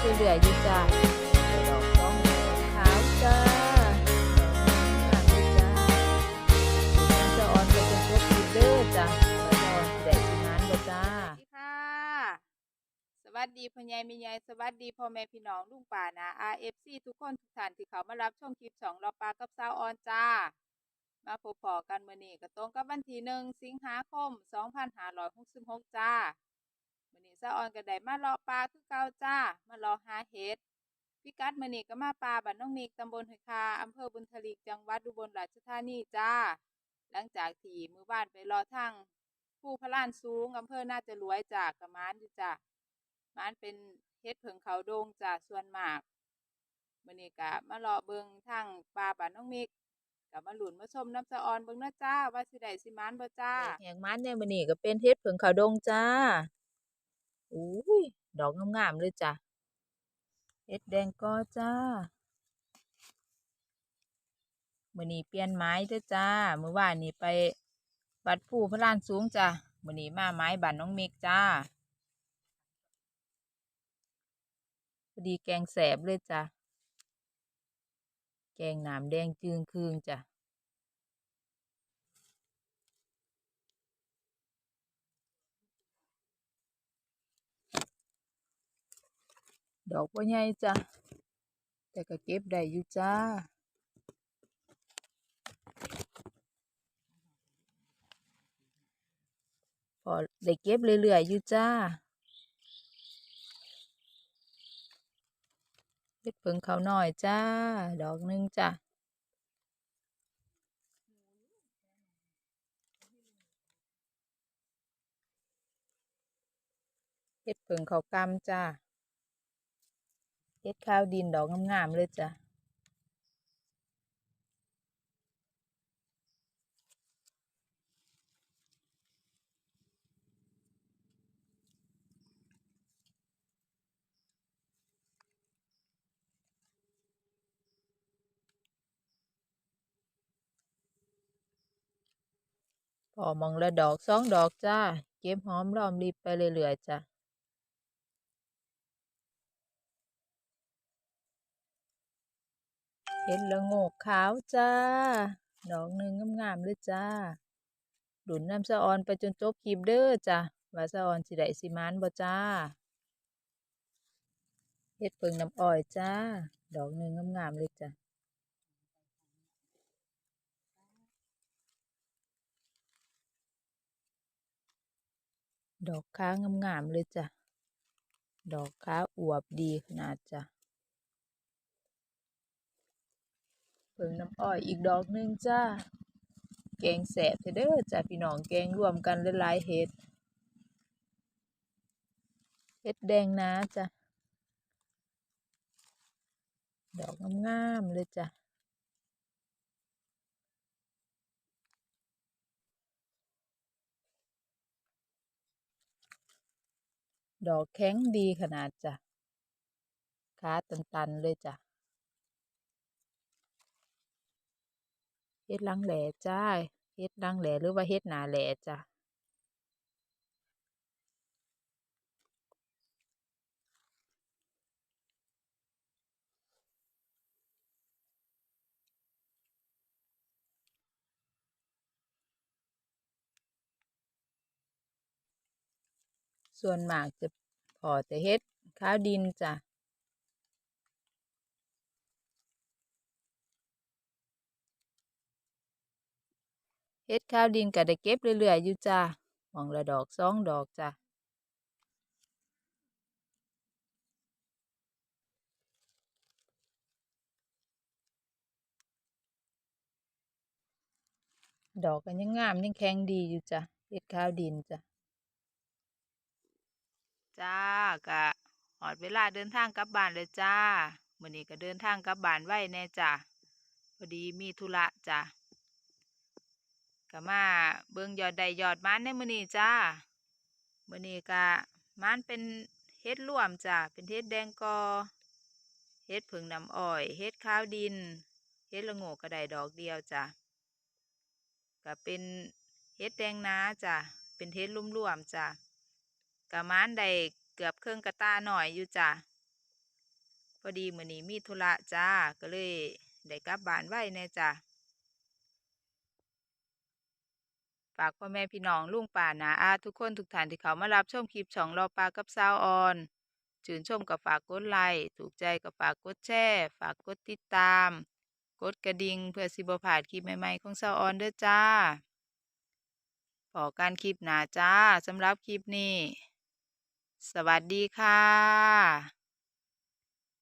าดินก็ได้เก็บเรื่อยๆอยู่จ้าดอกสองขาวจ้าดอกงามเลยจ้ามันจะอ่อนไปจนครบทุกเด้อจ้าจะอ่อนสิได้สิมานบ่จ้าสวัสดีค่ะสวัสดีพ่อใหญ่แม่ใหญ่สวัสดีพ่อแม่พี่น้องลุงป่านะ RFC ทุกคนทุกท่านที่เขามารับชมคลิปสองรอปลากับสาวออนจ้ามาพบพอกันเมื้อนี้ก็ตรงกับวันที่หนึ่งสิงหาคม 2566 จ้าร้อนี้ สาออนก็ได้มารอปลาคือเก่าจ้า มารอหาเห็ดพิกัดมือนี้ก็มาปลาบ้านน้องมิกตำบลหอยคาอำเภอบุญทลีจังหวัดอุบลราชธานีจ้า หลังจากที่มือบ้านไปรอทางผู้พระลานสูงอำเภอน่าจะรวยจากกระมานอยู่จ้ะมานเป็นเฮ็ดเผิงเขาโดงจ้ะส่วนมากมือนี้ก็มารอเบิงทางปลาบ้านน้องมิกก็มาหลุนมาชมน้ำสะออนเบิ่งนะจ้า ว่าสิได้สิมานบ่จ้าแหงมันเนี่ยมื้อนี้ก็เป็นเฮ็ดเผิงเขาวดงจ้า อุ้ย ดอกงามๆเลยจ้ะเฮ็ดแดงกอจ้ามือนี้เปลี่ยนไม้เด้อจ้ามื้อวานนี้ไปวัดผู้พระลานสูงจ้ะมื้อนี้มาไม้บ้านน้องเมกจ้าพอดีแกงแสบเลยจ้ะแกงหน้ำแดงจึงคืงจ้ะ ดอกบ่ใหญ่จ้ะ แต่ก็เก็บได้อยู่จ้าพอได้เก็บเรื่อยๆอยู่จ้าเฮ็ดเพิ่งเขาวน้อยจ้า ดอกหนึงจ้ะเฮ็ดเพิ่งเขากำจ้า เฮ็ดข้าวดินดอกงามๆเลยจ้ะพอมองละดอกสองดอกจ้า เก็บหอมรอมริบไปเรื่อยๆจ้ะ เห็ดละโงกขาวจ้า ดอกหนึ่งงามๆเลยจ้าดุนน้ำสะออนไปจนจบคลิปเด้อจ้ะว่าสะออนสิได้สิมานบ่จ้าเฮ็ดเปิงน้ำอ้อยจ้า ดอกหนึ่งงามๆเลยจ้ะดอกค้างามๆเลยจ้ะ ดอกค้าอวบดีขนาดจ้ะ เพิ่งน้ำอ้อยอีกดอกหนึ่งจ้า แกงแสบเด้อจ้าพี่น้องแกงรวมกันหลายๆเห็ดเห็ดแดงนะจ้ะดอกงามๆเลยจ้ะดอกแข็งดีขนาดจ้ะขาตันๆเลยจ้ะ เฮ็ดลังแหล่จ้าเฮ็ดลังแหล่หรือว่าเฮ็ดหนาแหล่จ้ะส่วนมากจะพอแต่เฮ็ดข้าวดินจ้ะ เฮ็ดข้าวดินก็ได้เก็บเรื่อยๆอยู่จ้าหมองละดอกสองดอกจ้ะดอกก็ยังงามยังแข็งดีอยู่จ้ะเฮ็ดข้าวดินจ้ะจ้ากะหอดเวลาเดินทางกลับบ้านเลยจ้ามื้อนี้ก็เดินทางกลับบ้านไว้แน่จ้ะพอดีมีธุระจ้ะ ก็มาเบิ่งยอดใดยอดมันในมือนี้จ้ามือนี้ก็มันเป็นเฮ็ดร่วมจ้ะเป็นเฮ็ดแดงกอเฮ็ดผึ่งน้ำอ้อยเฮ็ดข้าวดินเฮ็ดละโงกก็ได้ดอกเดียวจ้ะก็เป็นเฮ็ดแดงนาจ้ะเป็นเฮ็ดร่วมๆจ้ะกะมานได้เกือบเครื่องกระตาหน่อยอยู่จ้ะพอดีมือนี้มีธุระจ้าก็เลยได้กลับบ้านไว้แน่จ้ะ ฝากพ่อแม่พี่น้องลุงป่านาอาทุกคนทุกท่านที่เขามารับชมคลิปช่องรอปลากับสาวออนชื่นชมก็ฝากกดไลค์ถูกใจก็ฝากกดแชร์ฝากกดติดตาม กดกระดิ่งเพื่อสิบผ่าดคลิปใหม่ๆของสาวออนเด้อจ้าพอกันคลิปหนาจ้าสำหรับคลิปนี้ สวัสดีค่ะ